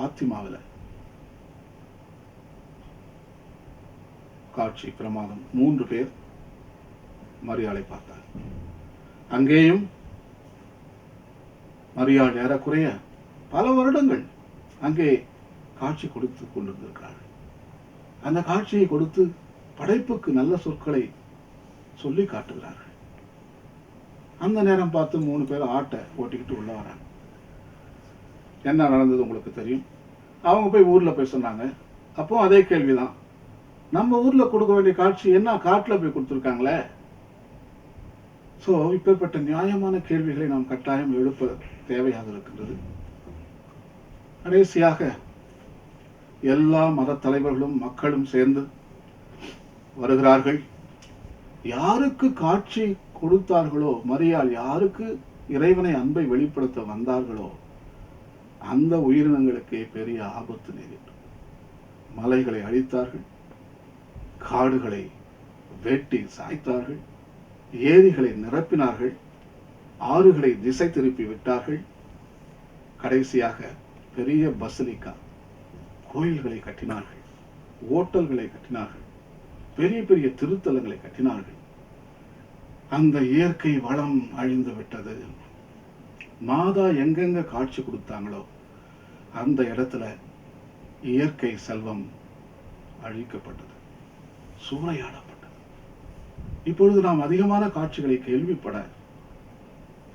பாத்திமாவில். காட்சி பிரமாதம். மூன்று பேர் மரியாளை பார்த்தார். அங்கேயும் மரியாள் ஏறக்குறைய பல வருடங்கள் அங்கே காட்சி கொடுத்து கொண்டிருந்திருக்கிறார்கள் அந்த காட்சியை கொடுத்து படைப்புக்கு நல்ல சொற்களை சொல்லி காட்டுகிறார்கள். அந்த நேரம் பார்த்து மூணு பேர் ஆட்டை ஓட்டிக்கிட்டு உள்ள வராங்க. என்ன நடந்தது உங்களுக்கு தெரியும்? அவங்க போய் ஊர்ல போய் சொன்னாங்க. அப்போ அதே கேள்விதான். நம்ம ஊர்ல கொடுக்க வேண்டிய காட்சி என்ன? காட்டுல போய் கொடுத்துருக்காங்களே. ஸோ இப்பேற்பட்ட நியாயமான கேள்விகளை நாம் கட்டாயம் எழுப்ப தேவையாக இருக்கின்றது. கடைசியாக எல்லா மத தலைவர்களும் மக்களும் சேர்ந்து வருகிறார்கள். யாருக்கு காட்சி கொடுத்தார்களோ மரியாள் யாருக்கு இறைவனை அன்பை வெளிப்படுத்த வந்தார்களோ அந்த உயிரினங்களுக்கே பெரிய ஆபத்து நேரிட்டது. மலைகளை அழித்தார்கள் காடுகளை வெட்டி சாய்த்தார்கள் ஏரிகளை நிரப்பினார்கள் ஆறுகளை திசை திருப்பி விட்டார்கள். கடைசியாக பெரிய பசலிக்கா கோயில்களை கட்டினார்கள் ஓட்டல்களை கட்டினார்கள் பெரிய பெரிய திருத்தலங்களை கட்டினார்கள். அந்த இயற்கை வளம் அழிந்து விட்டது. மாதா எங்கெங்க காட்சி கொடுத்தாங்களோ அந்த இடத்துல இயற்கை செல்வம் அழிக்கப்பட்டது சூறையாடப்பட்டது. இப்பொழுது நாம் அதிகமான காட்சிகளை கேள்விப்பட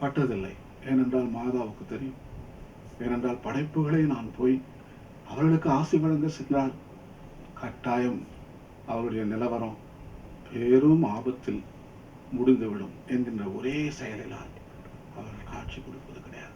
பட்டதில்லை. ஏனென்றால் மாதாவுக்கு தெரியும். ஏனென்றால் படைப்புகளை நான் போய் அவர்களுக்கு ஆசை வழங்க சென்றால் கட்டாயம் அவருடைய நிலவரம் பெரும் ஆபத்தில் முடிந்துவிடும் என்கின்ற ஒரே செயலினால் அவர்கள் காட்சி கொடுப்பது கிடையாது.